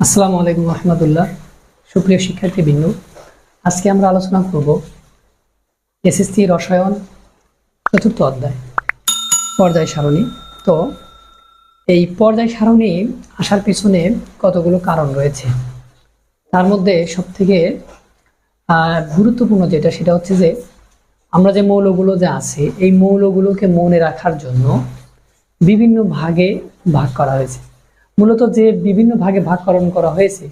আসসালামু আলাইকুম রহমতুল্লাহ। সুপ্রিয় শিক্ষার্থীবৃন্দ, আজকে আমরা আলোচনা করব এসএসসি রসায়ন চতুর্থ অধ্যায়, পর্যায় সারণী। তো, এই পর্যায় সারণী আসার পিছনে কতগুলো কারণ রয়েছে? তার মধ্যে সবথেকে গুরুত্বপূর্ণ যেটা সেটা হচ্ছে যে, আমরা যে মৌলগুলো যে আছে, এই মৌলগুলোকে মনে রাখার জন্য বিভিন্ন ভাগে ভাগ করা হয়েছে। মূলত যে বিভিন্ন ভাগে ভাগকরণ করা হয়েছে,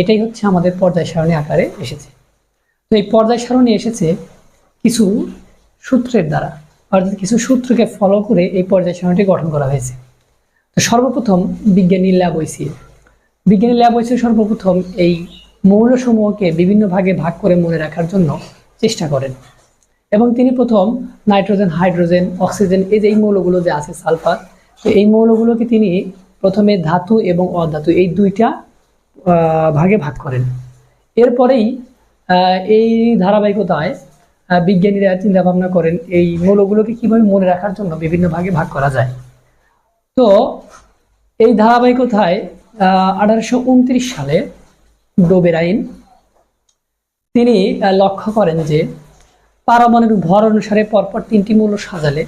এটাই হচ্ছে আমাদের পর্যায় সারণী আকারে এসেছে। তো এই পর্যায় সারণী এসেছে কিছু সূত্রের দ্বারা, অর্থাৎ কিছু সূত্রকে ফলো করে এই পর্যায় সারণীটি গঠন করা হয়েছে। তো সর্বপ্রথম বিজ্ঞানী ল্যাব ল্যাবইসিয়ে বিজ্ঞানী ল্যাব ল্যাবইসিয়ে সর্বপ্রথম এই মৌলসমূহকে বিভিন্ন ভাগে ভাগ করে মনে রাখার জন্য চেষ্টা করেন। এবং তিনি প্রথম নাইট্রোজেন, হাইড্রোজেন, অক্সিজেন, এই যে এই মৌলগুলো যে আছে সালফার, তো এই মৌলগুলোকে তিনি প্রথমে ধাতু এবং অধাতু, এই দুইটা ভাগে ভাগ করেন। এরপরেই এই ধারাবাহিকতায় বিজ্ঞানীরা চিন্তা ভাবনা করেন এই মৌলগুলোকে কীভাবে মনে রাখার জন্য বিভিন্ন ভাগে ভাগ করা যায়। তো, এই ধারাবাহিকতায় আঠারোশো উনত্রিশ সালে ডোবেরাইন, তিনি লক্ষ্য করেন যে পারমাণবিক ভর অনুসারে পরপর তিনটি মৌল সাজালে।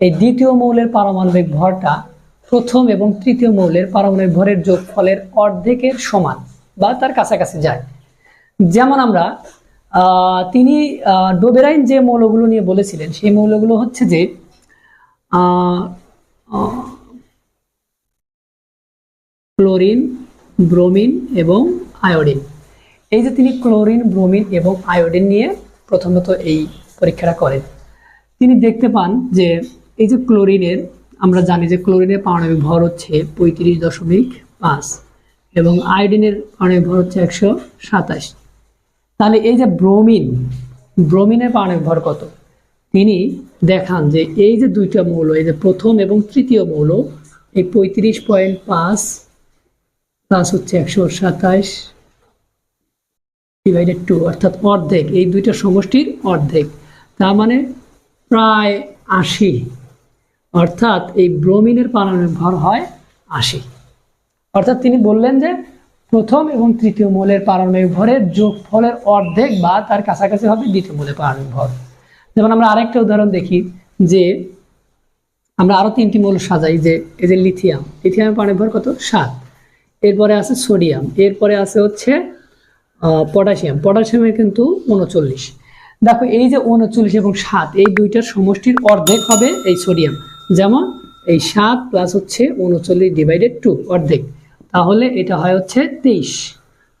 এই দ্বিতীয় মৌলের পারমাণবিক ভরটা প্রথম এবং তৃতীয় মৌলের পারমাণবিক ভরের যোগফলের অর্ধেকের সমান বা তার কাছাকাছি যায়। যেমন আমরা তিনি ডোবেরাইন যে মৌলগুলো নিয়ে বলেছিলেন, সেই মৌলগুলো হচ্ছে যে ক্লোরিন, ব্রোমিন এবং আয়োডিন। এই যে তিনি ক্লোরিন, ব্রোমিন এবং আয়োডিন নিয়ে প্রথমত এই পরীক্ষাটা করেন। তিনি দেখতে পান যে এই যে ক্লোরিনের আমরা জানি যে ক্লোরিনের পারমাণবিক ভর হচ্ছে পঁয়ত্রিশ দশমিক পাঁচ এবং আয়োডিনের পারমাণবিক ভর হচ্ছে একশো সাতাশ। তাহলে এই যে ব্রোমিন, ব্রোমিনের পারমাণবিক ভর কত? তিনি দেখান যে এই যে দুইটা মৌল, এই যে প্রথম এবং তৃতীয় মৌল, এই পঁয়ত্রিশ পয়েন্ট পাঁচ প্লাস হচ্ছে একশো সাতাশ ডিভাইডেড টু অর্থাৎ অর্ধেক। এই দুইটা সমষ্টির অর্ধেক। তার মানে প্রায় আশি অর্থাৎ এই ব্রোমিনের পারমাণবিক ভর হয় আশি। অর্থাৎ তিনি বললেন যে প্রথম এবং তৃতীয় মূলের পারমাণবিক ভরের যোগফলের অর্ধেক বা তার কাছাকাছি হবে দ্বিতীয় মূলের পারমাণবিক ভর যেমন আমরা আরেকটা উদাহরণ দেখি যে আমরা আরও তিনটি মূল সাজাই যে এই যে লিথিয়াম। লিথিয়ামের পারমাণবিক ভর কত? সাত। এরপরে আছে সোডিয়াম। এরপরে আছে হচ্ছে পটাশিয়াম। পটাশিয়ামের কিন্তু উনচল্লিশ। দেখো এই যে উনচল্লিশ এবং সাত, এই দুইটার সমষ্টির অর্ধেক হবে এই সোডিয়াম। যেমন এই সাত প্লাস হচ্ছে উনচল্লিশ ডিভাইডেড টু অর্ধেক। তাহলে এটা হয় হচ্ছে তেইশ।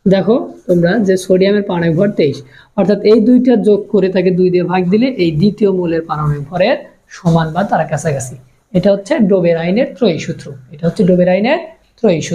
দেখো, তোমরা যে সোডিয়ামের পারমাণবিক ভর তেইশ, অর্থাৎ এই দুইটা যোগ করে তাকে দুই দিয়ে ভাগ দিলে এই দ্বিতীয় মূলের পারমাণবিক ভরের সমান বা তার কাছাকাছি। এটা হচ্ছে ডোবের আইনের ত্রয়ী সূত্র। এটা হচ্ছে ডোবের আইনের ত্রয়ী সূত্র।